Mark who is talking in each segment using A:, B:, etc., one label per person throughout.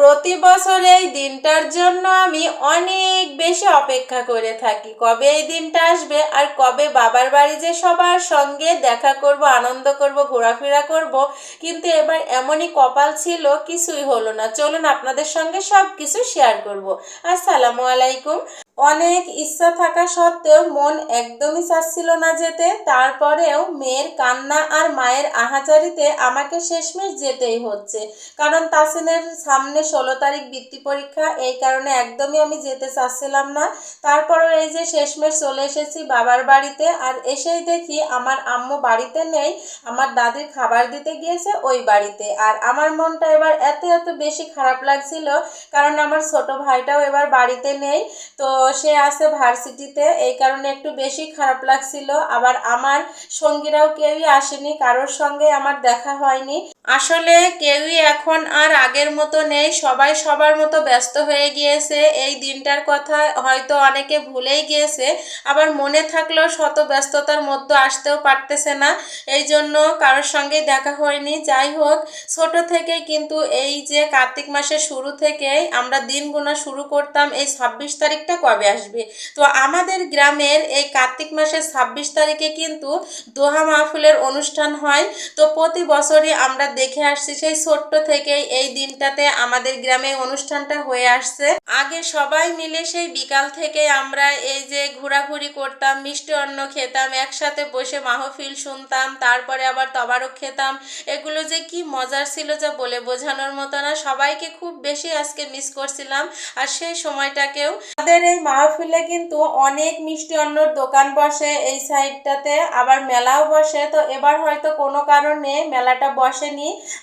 A: প্রতি বছর এই দিনটার জন্য আমি অনেক বেশি অপেক্ষা করে থাকি। কবে এই দিনটা আসবে আর কবে বাবার বাড়ি যে সবার সঙ্গে দেখা করব, আনন্দ করব, ঘোরাফেরা করব, কিন্তু এবার এমনই কপাল ছিল, কিছুই হলো না। চলুন আপনাদের সঙ্গে সব কিছু শেয়ার করব। আসসালামু আলাইকুম। অনেক ইচ্ছা থাকা সত্ত্বেও মন একদমই চাচ্ছিল না যেতে। তারপরেও মেয়ের কান্না আর মায়ের আহাজারিতে আমাকে শেষমেশ যেতেই হচ্ছে। কারণ তাসিনের সামনে ষোলো তারিখ বৃত্তি পরীক্ষা, এই কারণে একদমই আমি যেতে চাচ্ছিলাম না। তারপরেও এই যে শেষমেশ চলে এসেছি বাবার বাড়িতে, আর এসেই দেখি আমার আম্মু বাড়িতে নেই, আমার দাদির খাবার দিতে গিয়েছে ওই বাড়িতে। আর আমার মনটা এবার এত এত বেশি খারাপ লাগছিল, কারণ আমার ছোট ভাইটাও এবার বাড়িতে নেই। তো সে আছে ভার্সিটিতে, এই কারণে একটু বেশি খারাপ লাগছিল। আবার আমার সঙ্গীরাও কেউই আসেনি, কারোর সঙ্গে আমার দেখা হয়নি। আসলে কেউই এখন আর আগের মতো নেই। সবাই সবার মতো ব্যস্ত হয়ে গিয়েছে। এই দিনটার কথা হয়তো অনেকে ভুলেই গিয়েছে। আবার মনে থাকলেও শত ব্যস্ততার মধ্যে আসতেও পারতেছে না। এই জন্য কারোর সঙ্গে দেখা হয়নি। যাই হোক, ছোট থেকে কিন্তু এই যে কার্তিক মাসের শুরু থেকেই আমরা দিন গোনা শুরু করতাম, এই ছাব্বিশ তারিখটা কবে আসবে? তো আমাদের গ্রামের এই কার্তিক মাসের ছাব্বিশ তারিখে কিন্তু দোহা মাহফিলের অনুষ্ঠান হয়। তো প্রতি বছরই আমরা দেখে আসছি, সেই ছোট্ট থেকেই এই দিনটাতে আমাদের গ্রামে অনুষ্ঠানটা হয়ে আসছে। আগে সবাই মিলে সেই বিকাল থেকে আমরা এই যে ঘোরাঘুরি করতাম, মিষ্টি অন্ন খেতাম, একসাথে বসে মাহফিল শুনতাম, তারপরে আবার তবারক খেতাম। এগুলো যে কি মজার ছিল যা বলে বোঝানোর মতো না। সবাইকে খুব বেশি আজকে মিস করছিলাম আর সেই সময়টাকেও। আমাদের এই মাহফিলে কিন্তু অনেক মিষ্টি অন্নর দোকান বসে এই সাইডটাতে আবার মেলাও বসে। তো এবার হয়তো কোনো কারণে মেলাটা বসেনি।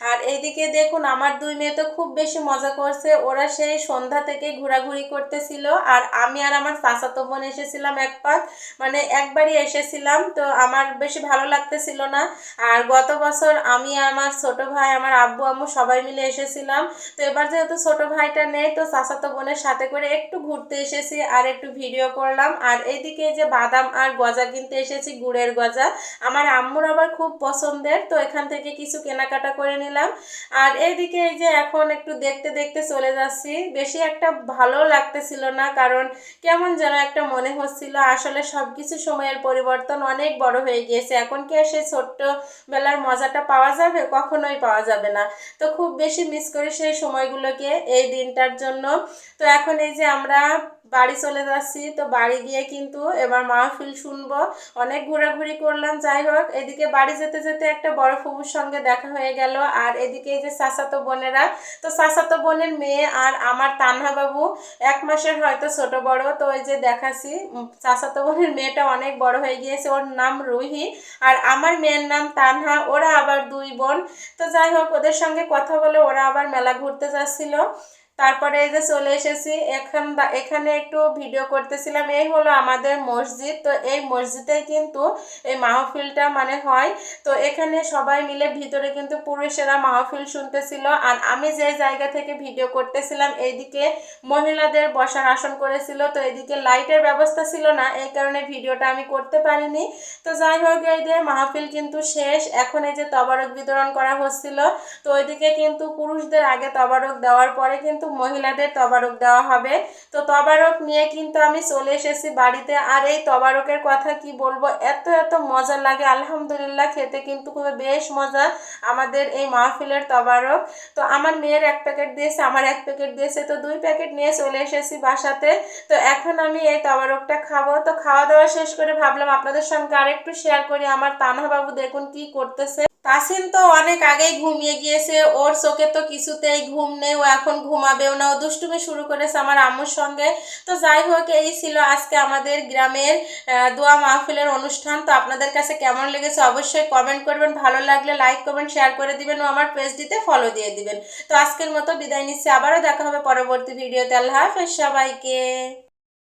A: আর এইদিকে দেখুন, আমার দুই মেয়ে তো খুব বেশি মজা করছে। ওরা সেই সন্ধ্যা থেকে ঘোরাঘুরি করতেছিল। আর আমি আর আমার চাচাতো বোন এসেছিলাম এক পাক। মানে একবারই এসেছিলাম, তো আমার বেশি ভালো লাগতেছিল না। আর গত বছর আমি আমার ছোট ভাই, আমার আব্বু, আম্মু সবাই মিলে এসেছিলাম। তো এবার যেহেতু ছোট ভাইটা নেই, তো চাচাতো বোনের সাথে করে একটু ঘুরতে এসেছি আর একটু ভিডিও করলাম। আর এইদিকে যে বাদাম আর গজা কিনতে এসেছি, গুড়ের গজা। আমার আম্মুর আবার খুব পছন্দের, তো এখান থেকে কিছু কেনাকাটা করে নিলাম। আর এইদিকে এই যে এখন একটু দেখতে দেখতে চলে যাচ্ছি। বেশি একটা ভালো লাগতেছিল না, কারণ কেমন যেন একটা মনে হচ্ছিল, আসলে সব কিছু সময়ের পরিবর্তন অনেক বড় হয়ে গিয়েছে। এখন কি আর সেই ছোট্ট বেলার মজাটা পাওয়া যাবে? কখনোই পাওয়া যাবে না। তো খুব বেশি মিস করি সেই সময়গুলোকে, এই দিনটার জন্য। তো এখন এই যে আমরা বাড়ি চলে যাচ্ছি, তো বাড়ি গিয়ে কিন্তু এবার মাহফিল শুনব। অনেক ঘোরাঘুরি করলাম, যাই হোক। এদিকে বাড়ি যেতে যেতে একটা বড় ফুবুর সঙ্গে দেখা হয়ে গেল। আর এদিকে এই যে চাচাতো বোনেরা তো চাচাতো বোনের মেয়ে আর আমার তানহা বাবু এক মাসের হয়তো ছোট বড় তো ওই যে দেখাছি উম, বোনের মেয়েটা অনেক বড় হয়ে গিয়েছে ওর নাম রুহি। আর আমার মেয়ের নাম তানহা ওরা আবার দুই বোন। তো যাই হোক ওদের সঙ্গে কথা বলে ওরা আবার মেলা ঘুরতে যাচ্ছিল। তারপরে এই যে চলে এসেছি, এখান এখানে একটু ভিডিও করতেছিলাম, এই হলো আমাদের মসজিদ। তো এই মসজিদে কিন্তু এই মাহফিলটা মানে হয়। তো এখানে সবাই মিলে ভিতরে কিন্তু পুরুষেরা মাহফিল শুনতেছিল। আর আমি যে জায়গা থেকে ভিডিও করতেছিলাম, এইদিকে মহিলাদের বসার আসন করেছিল। তো এদিকে লাইটের ব্যবস্থা ছিল না, এই কারণে ভিডিওটা আমি করতে পারিনি। তো যাই হোক, এই যে মাহফিল কিন্তু শেষ। এখন এই যে তবারক বিতরণ করা হচ্ছিল। তো ওইদিকে কিন্তু পুরুষদের আগে তবারক দেওয়ার পরে কিন্তু মহিলাদের তবারক দেওয়া হবে। তো তবারক নিয়ে কিন্তু আমি চলে এসেছি বাড়িতে। আর এই তবারকের কথা কি বলব? এত এত মজা লাগে। আলহামদুলিল্লাহ খেতে কিন্তু খুবই বেশ মজা আমাদের এই মাহফিলের তবারক। তো আমার মেয়ের এক প্যাকেট দিয়েছে, আমার এক প্যাকেট দিয়েছে। তো দুই প্যাকেট নিয়ে চলে এসেছি বাসাতে। তো এখন আমি এই তবারকটা খাব। তো খাওয়া দাওয়া শেষ করে ভাবলাম আপনাদের সঙ্গে আরেকটু শেয়ার করি। আমার তানহা বাবু দেখুন কি করতেছে। তাসিন তো অনেক আগেই ঘুমিয়ে গিয়েছে। ওর চোখে তো কিছুতেই ঘুম নেই, ও এখন ঘুমাবেও না। ও দুষ্টুমি শুরু করেছে আমার আম্মুর সঙ্গে। তো যাই হোক, এই ছিল আজকে আমাদের গ্রামের দোয়া মাহফিলের অনুষ্ঠান। তো আপনাদের কাছে কেমন লেগেছে অবশ্যই কমেন্ট করবেন। ভালো লাগলে লাইক করবেন শেয়ার করে দিবেন ও আমার পেজটিতে ফলো দিয়ে দিবেন। তো আজকের মতো বিদায় নিচ্ছি। আবারও দেখা হবে পরবর্তী ভিডিওতে আল্লাহ হাফেজ সবাইকে।